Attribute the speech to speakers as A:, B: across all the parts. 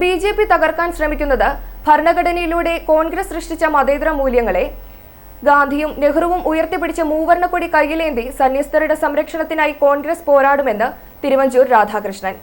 A: B J P തകർക്കാൻ ശ്രമിക്കുന്നത് ഭരണഘടനയിലൂടെ കോൺഗ്രസ് സൃഷ്ടിച്ച മതേതര മൂല്യങ്ങളെ ഗാന്ധിയും നെഹ്റുവും ഉയർത്തിപ്പിടിച്ച കൊടി കയ്യിലേന്തി സന്യസ്തരുടെ സംരക്ഷണത്തിനായി കോൺഗ്രസ് പോരാടുമെന്ന് തിരുവഞ്ചൂർ രാധാകൃഷ്ണൻ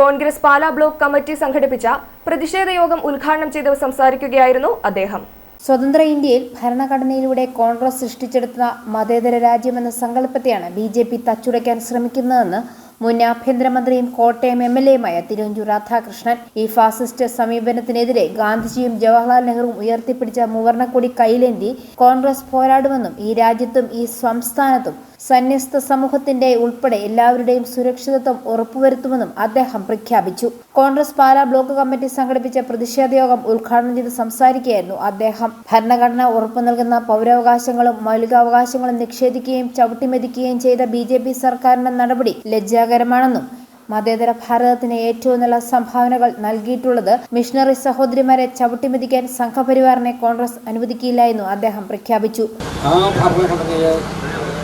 A: കോൺഗ്രസ് പാലാ ബ്ലോക്ക് കമ്മിറ്റി സംഘടിപ്പിച്ച പ്രതിഷേധ യോഗം ഉദ്ഘാടനം ചെയ്ത് സംസാരിക്കുകയായിരുന്നു അദ്ദേഹം
B: സ്വതന്ത്ര ഇന്ത്യയിൽ ഭരണഘടനയിലൂടെ കോൺഗ്രസ് സൃഷ്ടിച്ചെടുത്ത മതേതര രാജ്യമെന്ന സങ്കല്പത്തെയാണ് ബി ജെ പി തച്ചുടയ്ക്കാൻ ശ്രമിക്കുന്നതെന്ന് മുൻ ആഭ്യന്തരമന്ത്രിയും കോട്ടയം എം എൽ എയുമായ തിരുവഞ്ചൂർ രാധാകൃഷ്ണൻ ഈ ഫാസിസ്റ്റ് സമീപനത്തിനെതിരെ ഗാന്ധിജിയും ജവഹർലാൽ നെഹ്റുവും ഉയർത്തിപ്പിടിച്ച മൂവർണക്കൊടി കൈലേന്തി കോൺഗ്രസ് പോരാടുമെന്നും ഈ രാജ്യത്തും ഈ സംസ്ഥാനത്തും സന്യസ്ത സമൂഹത്തിന്റെ ഉൾപ്പെടെ എല്ലാവരുടെയും സുരക്ഷിതത്വം ഉറപ്പുവരുത്തുമെന്നും അദ്ദേഹം പ്രഖ്യാപിച്ചു കോൺഗ്രസ് പാലാ ബ്ലോക്ക് കമ്മിറ്റി സംഘടിപ്പിച്ച പ്രതിഷേധ യോഗം ഉദ്ഘാടനം ചെയ്ത് സംസാരിക്കുകയായിരുന്നു അദ്ദേഹം ഭരണഘടന ഉറപ്പു നൽകുന്ന പൗരാവകാശങ്ങളും മൗലികാവകാശങ്ങളും നിഷേധിക്കുകയും ചവിട്ടിമെതിക്കുകയും ചെയ്ത ബി ജെ പി സർക്കാരിന്റെ നടപടി ലജ്ജാകരമാണെന്നും മതേതര ഭാരതത്തിന് ഏറ്റവും നല്ല സംഭാവനകൾ നൽകിയിട്ടുള്ളത് മിഷണറി സഹോദരിമാരെ ചവിട്ടിമെതിക്കാൻ സംഘപരിവാറിനെ കോൺഗ്രസ് അനുവദിക്കില്ല എന്നും അദ്ദേഹം പ്രഖ്യാപിച്ചു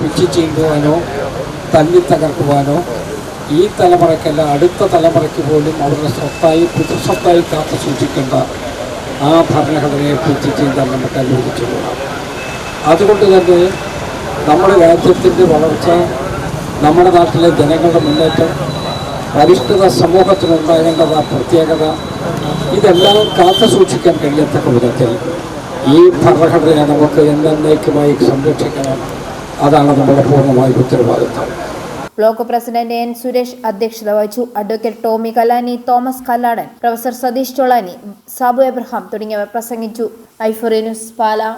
C: പിച്ച് ചീന്തുവാനോ തല്ലി തകർക്കുവാനോ ഈ തലമുറയ്ക്കല്ല അടുത്ത തലമുറയ്ക്ക് പോലും അവരുടെ സ്വത്തായി പിതൃസ്വത്തായി കാത്തു സൂക്ഷിക്കേണ്ട ആ ഭരണഘടനയെ പിച്ച് ചീന്താൻ നമുക്ക് അനുവദിച്ചു അതുകൊണ്ട് തന്നെ നമ്മുടെ രാജ്യത്തിൻ്റെ വളർച്ച നമ്മുടെ നാട്ടിലെ ജനങ്ങളുടെ മുന്നേറ്റം പരിഷ്കൃത സമൂഹത്തിനുണ്ടാകേണ്ടത് പ്രത്യേകത ഇതെല്ലാം കാത്തു സൂക്ഷിക്കാൻ കഴിയത്തക്ക വിധത്തിൽ ഈ ഭരണഘടനയെ നമുക്ക് എന്നേക്കുമായി സംരക്ഷിക്കണം അതാണ് നമ്മുടെ പൂർണ്ണമായ ഉത്തരവാദിത്തം
D: ബ്ലോക്ക് പ്രസിഡന്റ് എൻ സുരേഷ് അധ്യക്ഷത വഹിച്ചു അഡ്വക്കേറ്റ് ടോമി കലാനി തോമസ് കല്ലാടൻ പ്രൊഫസർ സതീഷ് ചോളാനി സാബു എബ്രഹാം തുടങ്ങിയവർ പ്രസംഗിച്ചു ഐഫറി പാല